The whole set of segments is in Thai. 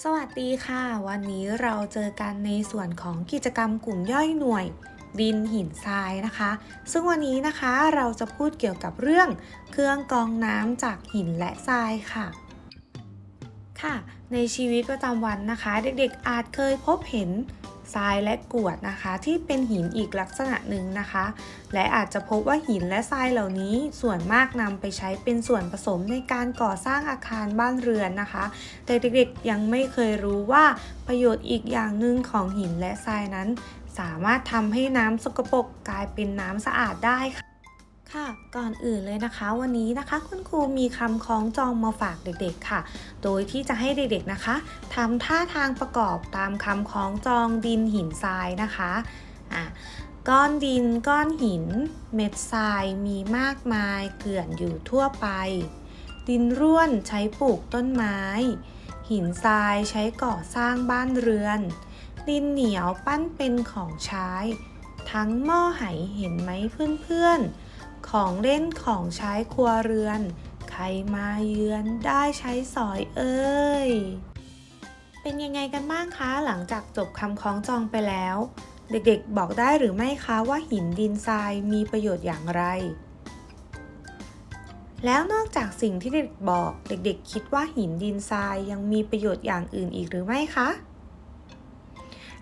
สวัสดีค่ะ วันนี้เราเจอกันในส่วนของกิจกรรมกลุ่มย่อยหน่วย ดินหินทรายนะคะ ซึ่งวันนี้นะคะเราจะพูดเกี่ยวกับเรื่อง เครื่องกรองน้ำจากหินและทรายค่ะค่ะ ในชีวิตประจำวันนะคะ เด็กๆอาจเคยพบเห็น ทรายและกรวดนะคะ ที่เป็นหินอีกลักษณะหนึ่งนะคะ และอาจจะพบว่าหินและทรายเหล่านี้ส่วนมากนำไปใช้เป็นส่วนผสมในการก่อสร้างอาคารบ้านเรือนนะคะ แต่เด็กๆยังไม่เคยรู้ว่าประโยชน์อีกอย่างหนึ่งของหินและทรายนั้น สามารถทำให้น้ำสกปรกกลายเป็นน้ำสะอาดได้ค่ะ ค่ะก่อนอื่นเลยนะคะ วันนี้นะคะคุณครูมีคำคล้องจองมาฝากเด็กๆค่ะ โดยที่จะให้เด็กๆนะคะทำท่าทางประกอบตามคำคล้องจองดินหินทรายนะคะอะก้อนดินก้อนหิน เม็ดทรายมีมากมายเกลื่อนอยู่ทั่วไป ดินร่วนใช้ปลูกต้นไม้ หินทรายใช้ก่อสร้างบ้านเรือน ดินเหนียวปั้นเป็นของใช้ ทั้งหม้อไหเห็นไหมเพื่อนๆ ของเล่นของใช้ครัวเรือน ใครมาเยือนได้ใช้สอยเอ้ย เป็นยังไงกันบ้างคะ หลังจากจบคำคล้องจองไปแล้ว เด็กๆบอกได้หรือไม่คะว่าหินดินทรายมีประโยชน์อย่างไร แล้วนอกจากสิ่งที่เด็กบอก เด็กๆ คิดว่าหินดินทรายยังมีประโยชน์อย่างอื่นอีกหรือไม่คะ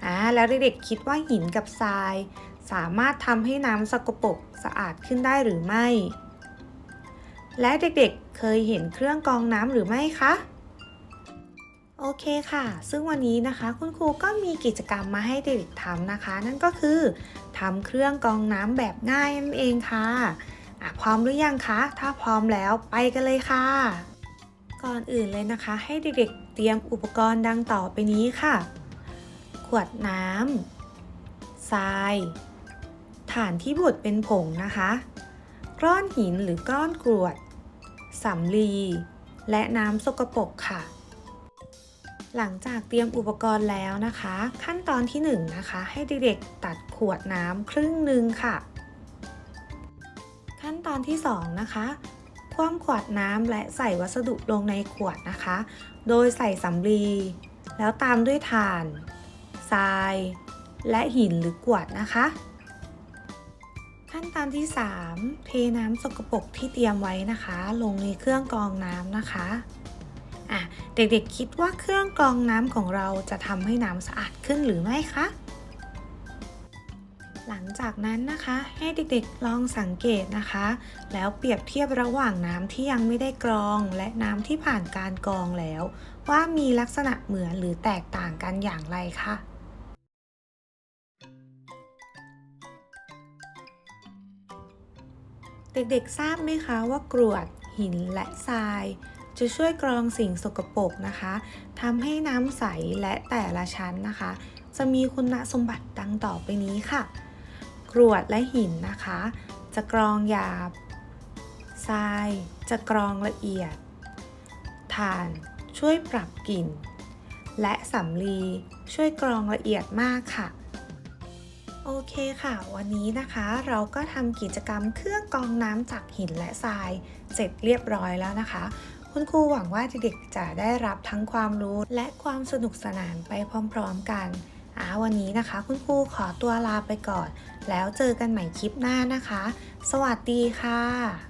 อ่าแล้วเด็กๆคิดว่าหินกับทราย สามารถทำให้น้ำสกปรกสะอาดขึ้นได้หรือไม่ และเด็กๆเคยเห็นเครื่องกรองน้ำหรือไม่คะ โอเคค่ะ ซึ่งวันนี้นะคะ คุณครูก็มีกิจกรรมมาให้เด็กๆทำนะคะ นั่นก็คือทำเครื่องกรองน้ำแบบง่ายนั่นเองค่ะะพร้อมหรือยังคะ ถ้าพร้อมแล้วไปกันเลยค่ะ ก่อนอื่นเลยนะคะ ให้เด็กๆ เตรียมอุปกรณ์ดังต่อไปนี้ค่ะ ขวดน้ำทราย ฐานที่บดเป็นผงนะคะ ก้อนหินหรือก้อนกรวดสำลี และน้ำสกปรกค่ะ หลังจากเตรียมอุปกรณ์แล้วนะคะ ขั้นตอนที่1นงนะคะ ให้เด็กๆตัดขวดน้ำครึ่งหนึ่งค่ะ ขั้นตอนที่2นะคะคว่ำขวดน้ำและใส่วัสดุลงในขวดนะคะ โดยใส่สำลี แล้วตามด้วยถ่าน ทราย และหินหรือกรวดนะคะ ขั้นตอนที่ 3 เทน้ำสกปรกที่เตรียมไว้นะคะ ลงในเครื่องกรองน้ำนะคะอะเด็กๆคิดว่าเครื่องกรองน้ำของเราจะทำให้น้ำสะอาดขึ้นหรือไม่คะหลังจากนั้นนะคะให้เด็กๆลองสังเกตนะคะ แล้วเปรียบเทียบระหว่างน้ำที่ยังไม่ได้กรอง และน้ำที่ผ่านการกรองแล้ว ว่ามีลักษณะเหมือนหรือแตกต่างกันอย่างไรคะ เด็กๆ ทราบไหมคะว่ากรวดหินและทราย จะช่วยกรองสิ่งสกปรกนะคะทำให้น้ำใสและแต่ละชั้นนะคะ จะมีคุณสมบัติดังต่อไปนี้ค่ะ กรวดและหินนะคะ จะกรองหยาบ ทราย จะกรองละเอียดถ่านช่วยปรับกลิ่น และสำลีช่วยกรองละเอียดมากค่ะ โอเคค่ะ วันนี้นะคะเราก็ทำกิจกรรมเครื่องกรองน้ำจากหินและทรายเสร็จเรียบร้อยแล้วนะคะ คุณครูหวังว่าเด็กๆจะได้รับทั้งความรู้และความสนุกสนานไปพร้อมๆกันอาวันนี้นะคะ คุณครูขอตัวลาไปก่อน แล้วเจอกันใหม่คลิปหน้านะคะ สวัสดีค่ะ